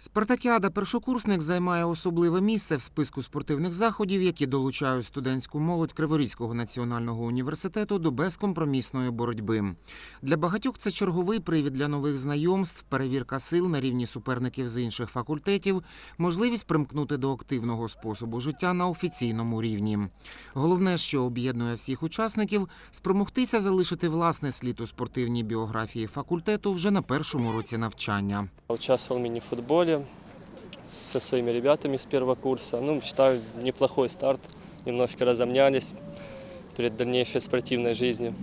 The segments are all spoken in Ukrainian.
Спартакіада першокурсник займає особливе місце в списку спортивних заходів, які долучають студентську молодь Криворізького національного університету до безкомпромісної боротьби. Для багатьох це черговий привід для нових знайомств, перевірка сил на рівні суперників з інших факультетів, можливість примкнути до активного способу життя на офіційному рівні. Головне, що об'єднує всіх учасників, спромогтися залишити власний слід у спортивній біографії факультету вже на першому році навчання. Участвовал в мини-футболе со своими ребятами с первого курса. Ну, считаю, неплохой старт. Немножко разомнялись перед дальнейшей спортивной жизнью.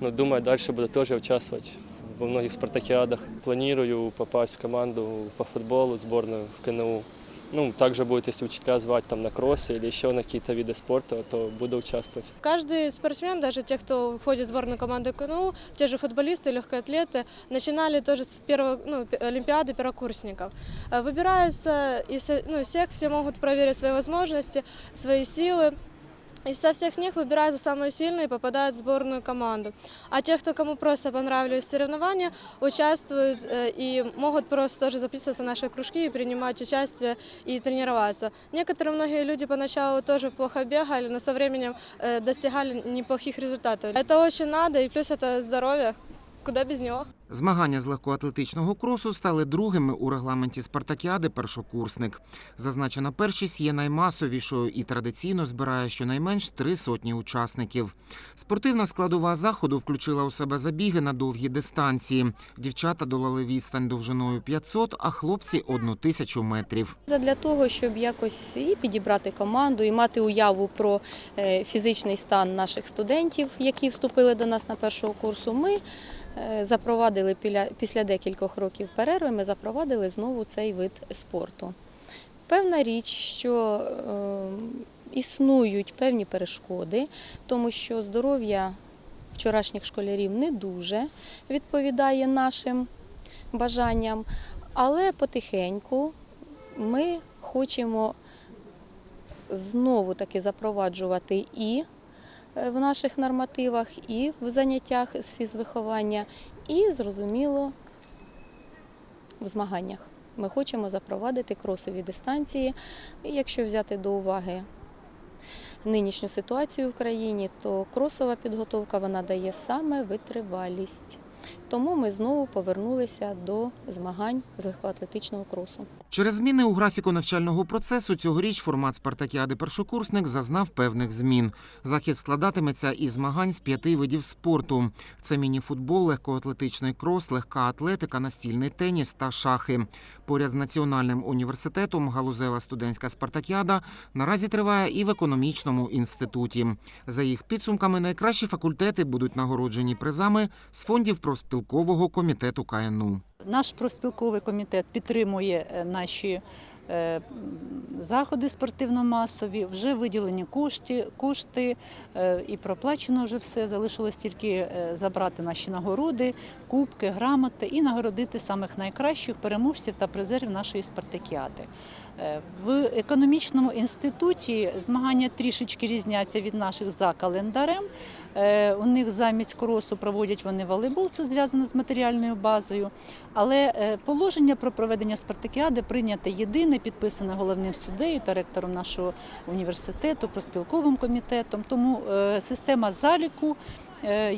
Но думаю, дальше буду тоже участвовать во многих спартакиадах. Планирую попасть в команду по футболу, сборную в КНУ. Ну, также будет, если учителя звать там на кроссы или еще на какие-то виды спорта, то буду участвовать. Каждый спортсмен, даже те, кто входит в сборную команды КНУ, те же футболисты, легкоатлеты, начинали тоже с первого, ну, п- олимпиады первокурсников. Э, Выбираются из ну, всех, все могут проверить свои возможности, свои силы. И со всех них выбираются самые сильные и попадают в сборную команду. А те, кто кому просто понравились соревнования, участвуют э, и могут просто тоже записываться в наши кружки и принимать участие и тренироваться. Некоторые многие люди поначалу тоже плохо бегали, но со временем э, достигали неплохих результатов. Это очень надо, и плюс это здоровье. Куда без него? Змагання з легкоатлетичного кросу стали другими у регламенті спартакіади першокурсник. Зазначена першість є наймасовішою і традиційно збирає щонайменш три сотні учасників. Спортивна складова заходу включила у себе забіги на довгі дистанції. Дівчата долали відстань довжиною 500, а хлопці – одну тисячу метрів. Для того, щоб якось і підібрати команду, і мати уяву про е, фізичний стан наших студентів, які вступили до нас на першого курсу, ми запровадили після декількох років перерви, ми запровадили знову цей вид спорту. Певна річ, що е, існують певні перешкоди, тому що здоров'я вчорашніх школярів не дуже відповідає нашим бажанням, але потихеньку ми хочемо знову таки запроваджувати і е, в наших нормативах, і в заняттях з фізвиховання, і, зрозуміло, в змаганнях. Ми хочемо запровадити кросові дистанції. І якщо взяти до уваги нинішню ситуацію в країні, то кросова підготовка вона дає саме витривалість. Тому ми знову повернулися до змагань з легкоатлетичного кросу. Через зміни у графіку навчального процесу цьогоріч формат спартакіади першокурсник зазнав певних змін. Захід складатиметься із змагань з п'яти видів спорту: це мініфутбол, легкоатлетичний крос, легка атлетика, настільний теніс та шахи. Поряд з національним університетом галузева студентська спартакіада наразі триває і в економічному інституті. За їх підсумками, найкращі факультети будуть нагороджені призами з фондів профспілкового комітету КНУ. Наш профспілковий комітет підтримує е, наші е, заходи спортивно-масові. Вже виділені кошти, кошти е, і проплачено вже все. Залишилось тільки забрати наші нагороди, кубки, грамоти і нагородити самих найкращих переможців та призерів нашої спартакіади. В економічному інституті змагання трішечки різняться від наших за календарем. У них замість кросу проводять вони волейбол, це зв'язано з матеріальною базою. Але е, положення про проведення спартакіади прийняте єдине, підписане головним суддею та ректором нашого університету, проспілковим комітетом. Тому е, система заліку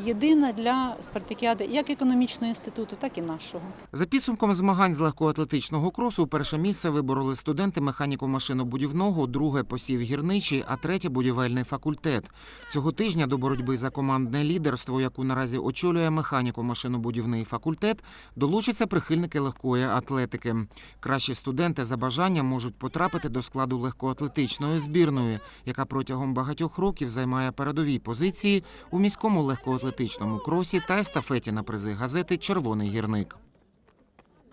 єдина для спартакіади як економічного інституту, так і нашого. За підсумком змагань з легкоатлетичного кросу перше місце вибороли студенти механіко-машинобудівного, друге посів гірничий, а третє будівельний факультет. Цього тижня до боротьби за командне лідерство, яку наразі очолює механіко-машинобудівний факультет, долучаться прихильники легкої атлетики. Кращі студенти за бажанням можуть потрапити до складу легкоатлетичної збірної, яка протягом багатьох років займає передові позиції у міському легкоатлетичному кросі та естафеті на призи газети Червоний гірник.